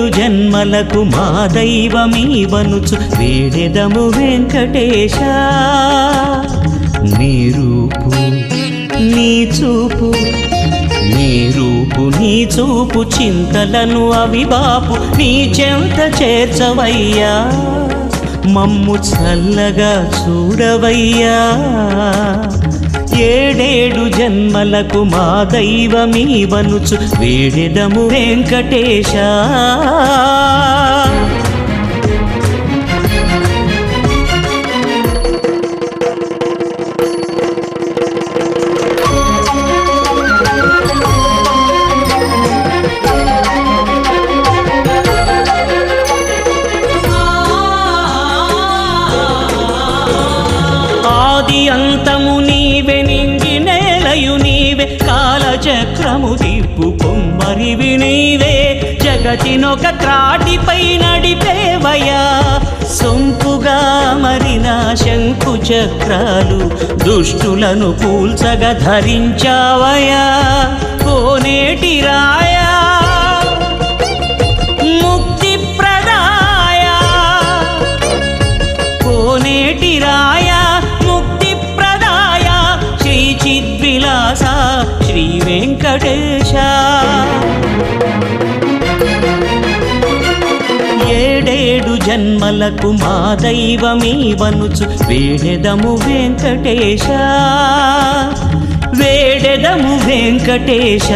ఏడు జన్మలకు మా దైవమీవనుచు వేడెదము వెంకటేశ. నీ రూపు నీ చూపు నీ రూపు నీ చూపు చింతలను అవి బాపు నీ చెంత చేర్చవయ్యా. మమ్ము చల్లగా చూడవయ్యా. ఏడేడు జన్మలకు మా దైవమీవనుచు వేడెదము వెంకటేశ. జగతినొక త్రాటిపై నడిపేవయా సొంపుగా మరిన శంకు చక్రాలు దుష్టులను కూల్చగా ధరించావయా కోనేటి రాయా ముక్తి ప్రదాయా. కోనేటి రాయా ముక్తి ప్రదాయ. శ్రీ చిద్విలాస శ్రీ వెంకటేశా. ఏడు జన్మలకు మా దైవమీవనుచు? వేడెదము వెంకటేశ. వేడెదము వెంకటేశ.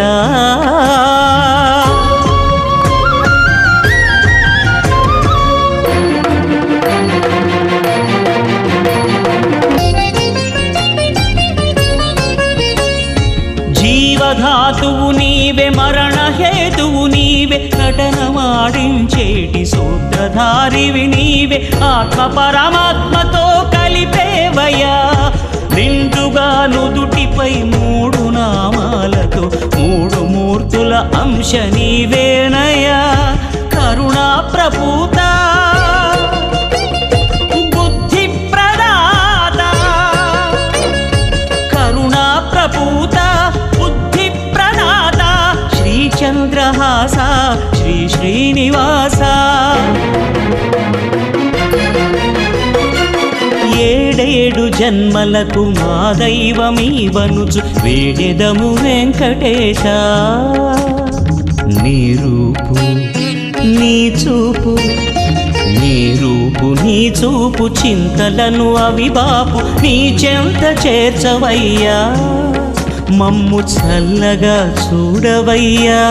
జీవధాతువు నీవే మరణ హేతువు నటనమాడించేటి సూత్రధారివి నీవే. ఆత్మ పరమాత్మతో కలిపేవయ్యా. నిండుగా నుదుటిపై మూడు నామాలతో మూడు మూర్తుల అంశ నీవేనయ్యా. కరుణా ప్రపూత శ్రీ శ్రీనివాస. ఏడేడు జన్మలకు మా దైవమీవనుచు వేడెదము వెంకటేశ. నీ రూపు నీ చూపు నీ రూపు నీ చూపు చింతలను అవి బాపు నీ చెంత చేర్చవయ్యా. మమ్ము చల్లగా చూడవయ్యా.